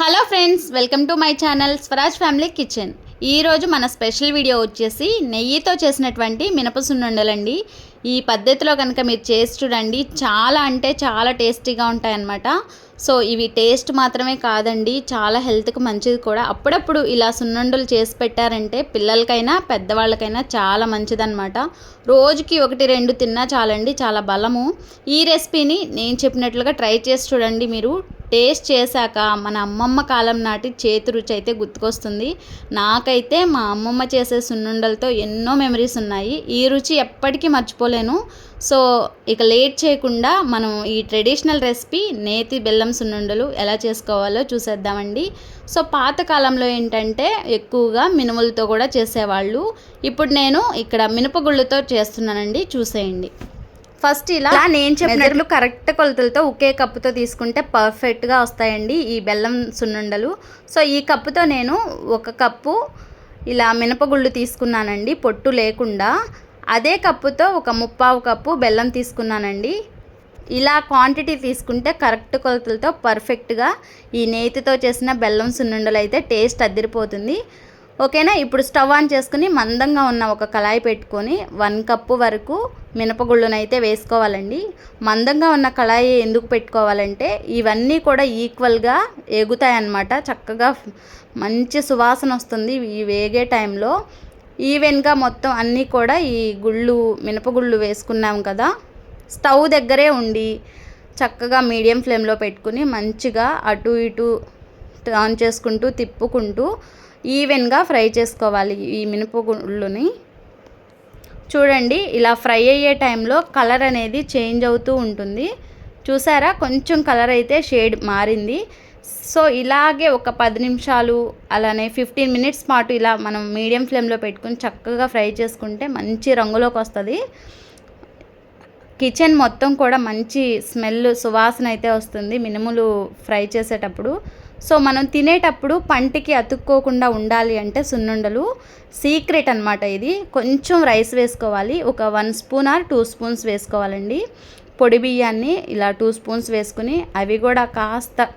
Hello friends welcome to my channel Swaraj family kitchen. ఈరోజు మన special video వచ్చేసి నెయ్యితో చేసినటువంటి మినపసున్నుండలండి. ఈ పద్ధతిలో కనుక మీరు చేసి చూడండి చాలా అంటే చాలా టేస్టీగా ఉంటాయన్నమాట. సో ఇవి టేస్ట్ మాత్రమే కాదండి చాలా హెల్త్కి మంచిది కూడా. అప్పుడప్పుడు ఇలా సున్నుండలు చేసి పెట్టారంటే పిల్లలకైనా పెద్దవాళ్ళకైనా చాలా మంచిదన్నమాట. రోజుకి ఒకటి రెండు తిన్నా చాలండి చాలా బలము. ఈ రెసిపీని నేను చెప్పినట్లుగా ట్రై చేసి చూడండి మీరు. టేస్ట్ చేశాక మన అమ్మమ్మ కాలం నాటి చేతి రుచి అయితే గుర్తుకొస్తుంది. నాకైతే మా అమ్మమ్మ చేసే సున్నుండలతో ఎన్నో మెమరీస్ ఉన్నాయి. ఈ రుచి ఎప్పటికీ మర్చిపోలేను. సో ఇక లేట్ చేయకుండా మనం ఈ ట్రెడిషనల్ రెసిపీ నేతి బెల్లం సున్నుండలు ఎలా చేసుకోవాలో చూసేద్దామండి. సో పాతకాలంలో ఏంటంటే ఎక్కువగా మినుములతో కూడా చేసేవాళ్ళు. ఇప్పుడు నేను ఇక్కడ మినపగుళ్ళతో చేస్తున్నానండి. చూసేయండి. ఫస్ట్ ఇలా నేను చెప్పినట్లు కరెక్ట్ కొలతలతో ఒకే కప్పుతో తీసుకుంటే పర్ఫెక్ట్గా వస్తాయండి ఈ బెల్లం సున్నుండలు. సో ఈ కప్పుతో నేను ఒక కప్పు ఇలా మినపగుళ్ళు తీసుకున్నానండి పొట్టు లేకుండా. అదే కప్పుతో ఒక ముప్పావు కప్పు బెల్లం తీసుకున్నానండి. ఇలా క్వాంటిటీ తీసుకుంటే కరెక్ట్ కొలతలతో పర్ఫెక్ట్గా ఈ నేతితో చేసిన బెల్లం సున్నుండలు అయితే టేస్ట్ అదిరిపోతుంది ఓకేనా? ఇప్పుడు స్టవ్ ఆన్ చేసుకుని మందంగా ఉన్న ఒక కళాయి పెట్టుకొని వన్ కప్పు వరకు మినపగుళ్ళను అయితే వేసుకోవాలండి. మందంగా ఉన్న కళాయి ఎందుకు పెట్టుకోవాలంటే ఇవన్నీ కూడా ఈక్వల్గా ఎగుతాయన్నమాట. చక్కగా మంచి సువాసన వస్తుంది ఈ వేగే టైంలో. ఈవెన్గా మొత్తం అన్నీ కూడా ఈ గుళ్ళు మినపగుళ్ళు వేసుకున్నాం కదా. స్టవ్ దగ్గరే ఉండి చక్కగా మీడియం ఫ్లేమ్లో పెట్టుకుని మంచిగా అటు ఇటు ఆన్ చేసుకుంటూ తిప్పుకుంటూ ఈవెన్గా ఫ్రై చేసుకోవాలి ఈ మినపగుళ్ళుని చూడండి ఇలా ఫ్రై అయ్యే టైంలో కలర్ అనేది చేంజ్ అవుతూ ఉంటుంది. చూసారా? కొంచెం కలర్ అయితే షేడ్ మారింది. సో ఇలాగే ఒక పది నిమిషాలు అలానే ఫిఫ్టీన్ మినిట్స్ పాటు ఇలా మనం మీడియం ఫ్లేమ్లో పెట్టుకుని చక్కగా ఫ్రై చేసుకుంటే మంచి రంగులోకి వస్తుంది. కిచెన్ మొత్తం కూడా మంచి స్మెల్ సువాసన అయితే వస్తుంది మినుములు ఫ్రై చేసేటప్పుడు. సో మనం తినేటప్పుడు పంటికి అతుక్కోకుండా ఉండాలి అంటే సున్నుండలు. సీక్రెట్ అనమాట ఇది. కొంచెం రైస్ వేసుకోవాలి. ఒక one spoon or two spoons వేసుకోవాలండి. పొడి బియ్యాన్ని ఇలా టూ స్పూన్స్ వేసుకుని అవి కూడా కాస్త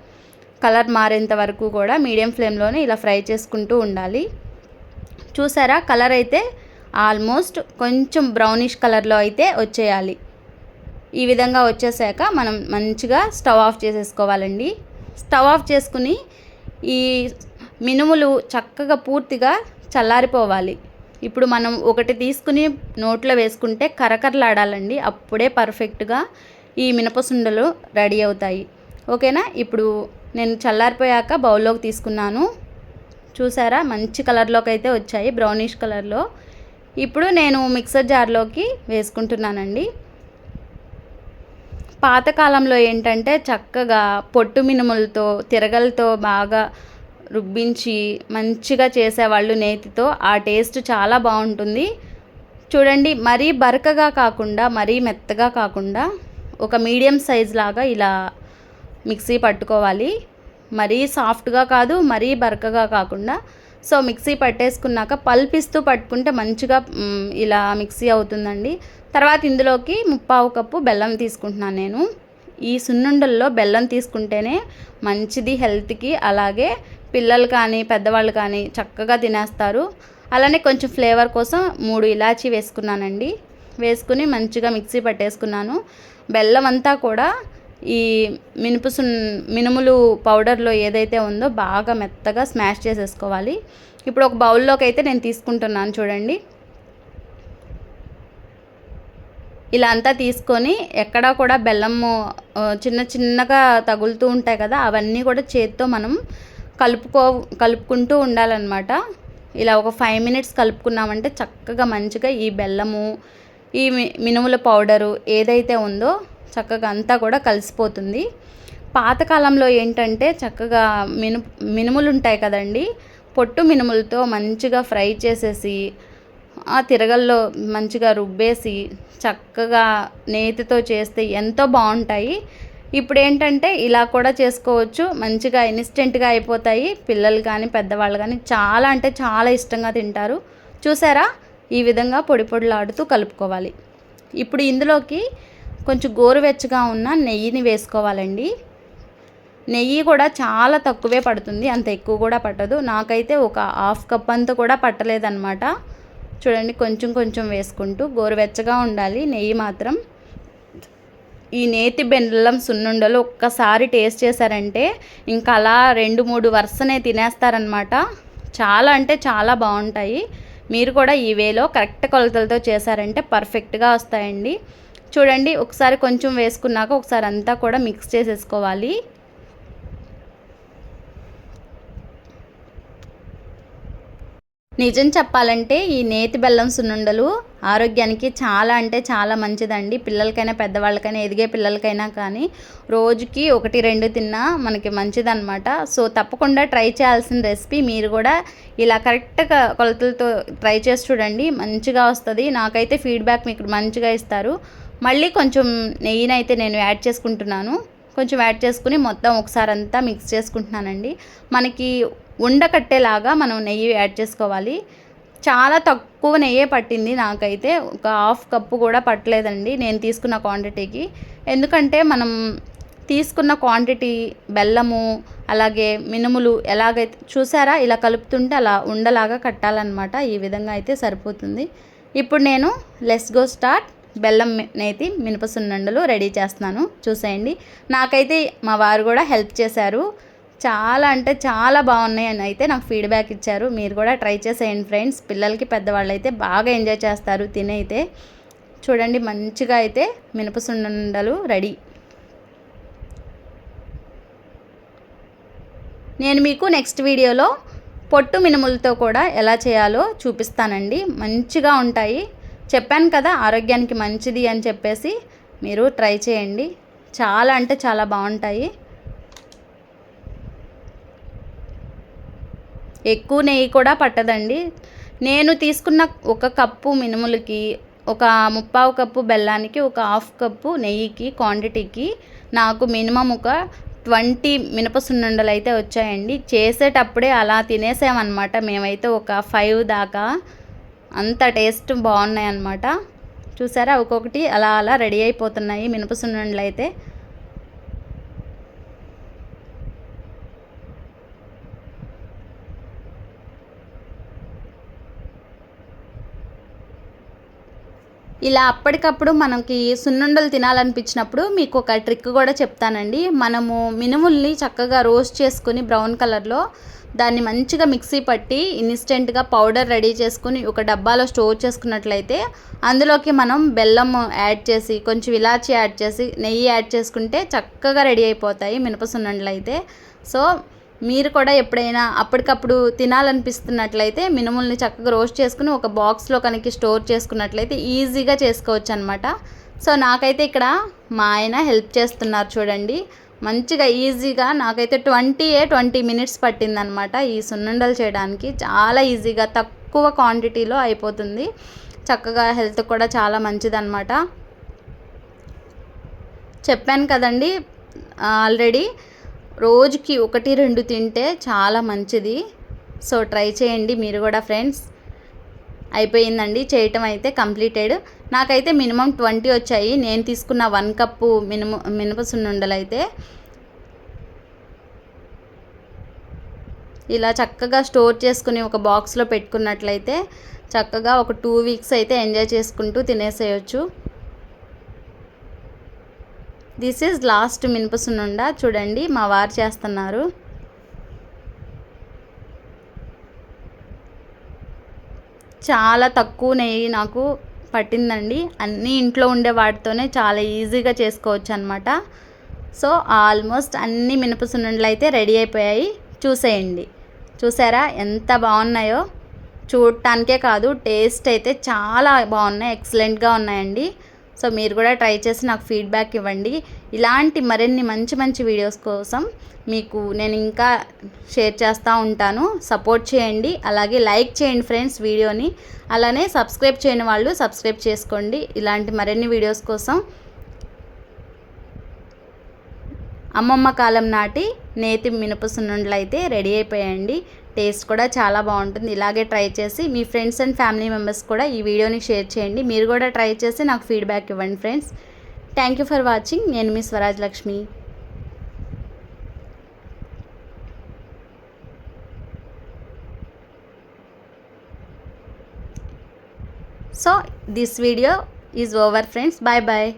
కలర్ మారేంత వరకు కూడా మీడియం ఫ్లేమ్లోనే ఇలా ఫ్రై చేసుకుంటూ ఉండాలి. చూసారా? కలర్ అయితే ఆల్మోస్ట్ కొంచెం బ్రౌనిష్ కలర్లో అయితే వచ్చేయాలి. ఈ విధంగా వచ్చేసాక మనం మంచిగా స్టవ్ ఆఫ్ చేసేసుకోవాలండి. స్టవ్ ఆఫ్ చేసుకుని ఈ మినుములు చక్కగా పూర్తిగా చల్లారిపోవాలి. ఇప్పుడు మనం ఒకటి తీసుకుని నోట్లో వేసుకుంటే కరకరలాడాలండి. అప్పుడే పర్ఫెక్ట్గా ఈ మినపసుండలు రెడీ అవుతాయి. ఓకేనా? ఇప్పుడు నేను చల్లారిపోయాక బౌల్లోకి తీసుకున్నాను. చూసారా? మంచి కలర్లోకి అయితే వచ్చాయి. బ్రౌనిష్ కలర్లో. ఇప్పుడు నేను మిక్సర్ జార్లోకి వేసుకుంటున్నానండి. పాతకాలంలో ఏంటంటే చక్కగా పొట్టు మినుములతో తిరగలతో బాగా రుబ్బించి మంచిగా చేసేవాళ్ళు నేతితో ఆ టేస్ట్ చాలా బాగుంటుంది. చూడండి మరీ బరకగా కాకుండా మరీ మెత్తగా కాకుండా ఒక మీడియం సైజ్ లాగా ఇలా మిక్సీ పట్టుకోవాలి. మరీ సాఫ్ట్గా కాదు మరీ బరకగా కాకుండా సో మిక్సీ పట్టేసుకున్నాక పల్పిస్తూ పట్టుకుంటే మంచిగా ఇలా మిక్సీ అవుతుందండి. తర్వాత ఇందులోకి ముప్పావు కప్పు బెల్లం తీసుకుంటున్నాను నేను. ఈ సున్నుండల్లో బెల్లం తీసుకుంటేనే మంచిది హెల్త్కి. అలాగే పిల్లలు కానీ పెద్దవాళ్ళు కానీ చక్కగా తినేస్తారు. అలానే కొంచెం ఫ్లేవర్ కోసం మూడు ఇలాచీ వేసుకున్నానండి. వేసుకుని మంచిగా మిక్సీ పట్టేసుకున్నాను. బెల్లం అంతా కూడా ఈ మినుపు సున్ మినుములు పౌడర్లో ఏదైతే ఉందో బాగా మెత్తగా స్మాష్ చేసేసుకోవాలి. ఇప్పుడు ఒక బౌల్లోకి అయితే నేను తీసుకుంటున్నాను చూడండి. ఇలా అంతా తీసుకొని ఎక్కడా కూడా బెల్లము చిన్న చిన్నగా తగులుతూ ఉంటాయి కదా అవన్నీ కూడా చేత్తో మనం కలుపుకో కలుపుకుంటూ ఉండాలన్నమాట. ఇలా ఒక ఫైవ్ మినిట్స్ కలుపుకున్నామంటే చక్కగా మంచిగా ఈ బెల్లము ఈ మినుముల పౌడరు ఏదైతే ఉందో చక్కగా అంతా కూడా కలిసిపోతుంది. పాతకాలంలో ఏంటంటే చక్కగా మిను మినుములు ఉంటాయి కదండి. పొట్టు మినుములతో మంచిగా ఫ్రై చేసేసి ఆ తిరగల్లో మంచిగా రుబ్బేసి చక్కగా నేతితో చేస్తే ఎంతో బాగుంటాయి. ఇప్పుడు ఏంటంటే ఇలా కూడా చేసుకోవచ్చు. మంచిగా ఇన్స్టెంట్గా అయిపోతాయి. పిల్లలు కానీ పెద్దవాళ్ళు కానీ చాలా అంటే చాలా ఇష్టంగా తింటారు. చూసారా? ఈ విధంగా పొడి పొడిలాడుతూ కలుపుకోవాలి. ఇప్పుడు ఇందులోకి కొంచెం గోరువెచ్చగా ఉన్న నెయ్యిని వేసుకోవాలండి. నెయ్యి కూడా చాలా తక్కువే పడుతుంది అంత ఎక్కువ కూడా పట్టదు. నాకైతే ఒక హాఫ్ కప్ అంతా కూడా పట్టలేదన్నమాట. చూడండి కొంచెం కొంచెం వేసుకుంటూ గోరువెచ్చగా ఉండాలి నెయ్యి మాత్రం. ఈ నేతి బెల్లం సున్నుండలు ఒక్కసారి టేస్ట్ చేశారంటే ఇంకా అలా రెండు మూడు వరుసనే తినేస్తారనమాట చాలా అంటే చాలా బాగుంటాయి. మీరు కూడా ఈ వేలో కరెక్ట్ కొలతలతో చేశారంటే పర్ఫెక్ట్గా వస్తాయండి. చూడండి ఒకసారి కొంచెం వేసుకున్నాక ఒకసారి అంతా కూడా మిక్స్ చేసేసుకోవాలి. నిజం చెప్పాలంటే ఈ నేతి బెల్లం సున్నుండలు ఆరోగ్యానికి చాలా అంటే చాలా మంచిదండి. పిల్లలకైనా పెద్దవాళ్ళకైనా ఎదిగే పిల్లలకైనా కానీ రోజుకి ఒకటి రెండు తిన్నా మనకి మంచిదన్నమాట. సో తప్పకుండా ట్రై చేయాల్సిన రెసిపీ మీరు కూడా ఇలా కరెక్ట్గా కొలతలతో ట్రై చేసి చూడండి. మంచిగా వస్తుంది. నాకైతే ఫీడ్బ్యాక్ మీకు మంచిగా ఇస్తారు. మళ్ళీ కొంచెం నెయ్యినైతే నేను యాడ్ చేసుకుంటున్నాను. కొంచెం యాడ్ చేసుకుని మొత్తం ఒకసారి అంతా మిక్స్ చేసుకుంటున్నానండి. మనకి ఉండకట్టేలాగా మనం నెయ్యి యాడ్ చేసుకోవాలి. చాలా తక్కువ నెయ్యే పట్టింది నాకైతే. ఒక హాఫ్ కప్పు కూడా పట్టలేదండి నేను తీసుకున్న క్వాంటిటీకి ఎందుకంటే మనం తీసుకున్న క్వాంటిటీ బెల్లము అలాగే మినుములు ఎలాగైతే చూసారా? ఇలా కలుపుతుంటే అలా ఉండలాగా కట్టాలన్నమాట. ఈ విధంగా అయితే సరిపోతుంది. ఇప్పుడు నేను లెస్ గో స్టార్ట్ బెల్లం నేతి మినప సున్నుండలు రెడీ చేస్తున్నాను. చూసేయండి. నాకైతే మా వారు కూడా హెల్ప్ చేశారు. చాలా అంటే చాలా బాగున్నాయి అని అయితే నాకు ఫీడ్బ్యాక్ ఇచ్చారు. మీరు కూడా ట్రై చేసేయండి ఫ్రెండ్స్. పిల్లలకి పెద్దవాళ్ళు అయితే బాగా ఎంజాయ్ చేస్తారు తినైతే. చూడండి మంచిగా అయితే మినపసుండలు రెడీ. నేను మీకు నెక్స్ట్ వీడియోలో పొట్టు మినుములతో కూడా ఎలా చేయాలో చూపిస్తానండి. మంచిగా ఉంటాయి. చెప్పాను కదా ఆరోగ్యానికి మంచిది అని చెప్పేసి మీరు ట్రై చేయండి. చాలా అంటే చాలా బాగుంటాయి. ఎక్కువ నెయ్యి కూడా పట్టదండి. నేను తీసుకున్న ఒక కప్పు మినుములకి ఒక ముప్పావు కప్పు బెల్లానికి ఒక హాఫ్ కప్పు నెయ్యికి క్వాంటిటీకి నాకు మినిమం ఒక ట్వంటీ మినప సున్నుండలు అయితే వచ్చాయండి. చేసేటప్పుడే అలా తినేసామన్నమాట. మేమైతే ఒక ఫైవ్ దాకా అంత టేస్ట్ బాగున్నాయి అన్నమాట చూసారా ఒక్కొక్కటి అలా అలా రెడీ అయిపోతున్నాయి మినపసున్నుండలు అయితే ఇలా అప్పటికప్పుడు మనకి సున్నుండలు తినాలనిపించినప్పుడు మీకు ఒక ట్రిక్ కూడా చెప్తానండి. మనము మినుముల్ని చక్కగా రోస్ట్ చేసుకొని బ్రౌన్ కలర్లో దాన్ని మంచిగా మిక్సీ పట్టి ఇన్స్టెంట్గా పౌడర్ రెడీ చేసుకుని ఒక డబ్బాలో స్టోర్ చేసుకున్నట్లయితే అందులోకి మనం బెల్లం యాడ్ చేసి కొంచెం ఇలాచి యాడ్ చేసి నెయ్యి యాడ్ చేసుకుంటే చక్కగా రెడీ అయిపోతాయి మినపసున్నండ్లు అయితే. సో మీరు కూడా ఎప్పుడైనా అప్పటికప్పుడు తినాలనిపిస్తున్నట్లయితే మినుముల్ని చక్కగా రోస్ట్ చేసుకుని ఒక బాక్స్లో కనుక స్టోర్ చేసుకున్నట్లయితే ఈజీగా చేసుకోవచ్చు అనమాట సో నాకైతే ఇక్కడ మా ఆయన హెల్ప్ చేస్తున్నారు చూడండి. మంచిగా ఈజీగా నాకైతే ట్వంటీ ఏ ట్వంటీ మినిట్స్ పట్టిందనమాట ఈ సున్నుండలు చేయడానికి. చాలా ఈజీగా తక్కువ క్వాంటిటీలో అయిపోతుంది. చక్కగా హెల్త్ కూడా చాలా మంచిదన్నమాట. చెప్పాను కదండి ఆల్రెడీ రోజుకి ఒకటి రెండు తింటే చాలా మంచిది. సో ట్రై చేయండి మీరు కూడా ఫ్రెండ్స్. అయిపోయిందండి చేయటం అయితే కంప్లీటెడ్. నాకైతే మినిమం ట్వంటీ వచ్చాయి. నేను తీసుకున్న వన్ కప్పు మినిమం మినప సున్నుండలు అయితే ఇలా చక్కగా స్టోర్ చేసుకుని ఒక బాక్స్లో పెట్టుకున్నట్లయితే చక్కగా ఒక టూ వీక్స్ అయితే ఎంజాయ్ చేసుకుంటూ తినేసేయచ్చు. దిస్ ఈజ్ లాస్ట్ మినప చూడండి మా వారు చేస్తున్నారు. చాలా తక్కువ నెయ్యి నాకు పట్టిందండి. అన్నీ ఇంట్లో ఉండే వాటితోనే చాలా ఈజీగా చేసుకోవచ్చు అనమాట సో ఆల్మోస్ట్ అన్ని మినపసున్నుండలు అయితే రెడీ అయిపోయాయి. చూసేయండి. చూసారా ఎంత బాగున్నాయో. చూడటానికే కాదు టేస్ట్ అయితే చాలా బాగున్నాయి ఎక్సలెంట్గా ఉన్నాయండి. సో మీరు కూడా ట్రై చేసి నాకు ఫీడ్బ్యాక్ ఇవ్వండి. ఇలాంటి మరిన్ని మంచి మంచి వీడియోస్ కోసం మీకు నేను ఇంకా షేర్ చేస్తూ ఉంటాను. సపోర్ట్ చేయండి. అలాగే లైక్ చేయండి ఫ్రెండ్స్ వీడియోని. అలానే సబ్స్క్రైబ్ చేయని వాళ్ళు సబ్స్క్రైబ్ చేసుకోండి. ఇలాంటి మరిన్ని వీడియోస్ కోసం అమ్మమ్మ కాలం నాటి నేతి మినప సున్నుండలు అయితే రెడీ అయిపోయాయండి టేస్ట్ కూడా చాలా బాగుంటుంది. ఇలాగే ట్రై చేసి మీ ఫ్రెండ్స్ అండ్ ఫ్యామిలీ మెంబర్స్ కూడా ఈ వీడియోని షేర్ చేయండి. మీరు కూడా ట్రై చేసి నాకు ఫీడ్బ్యాక్ ఇవ్వండి friends. Thank you for watching నేను మీ Swaraj Lakshmi. So this video is over friends bye bye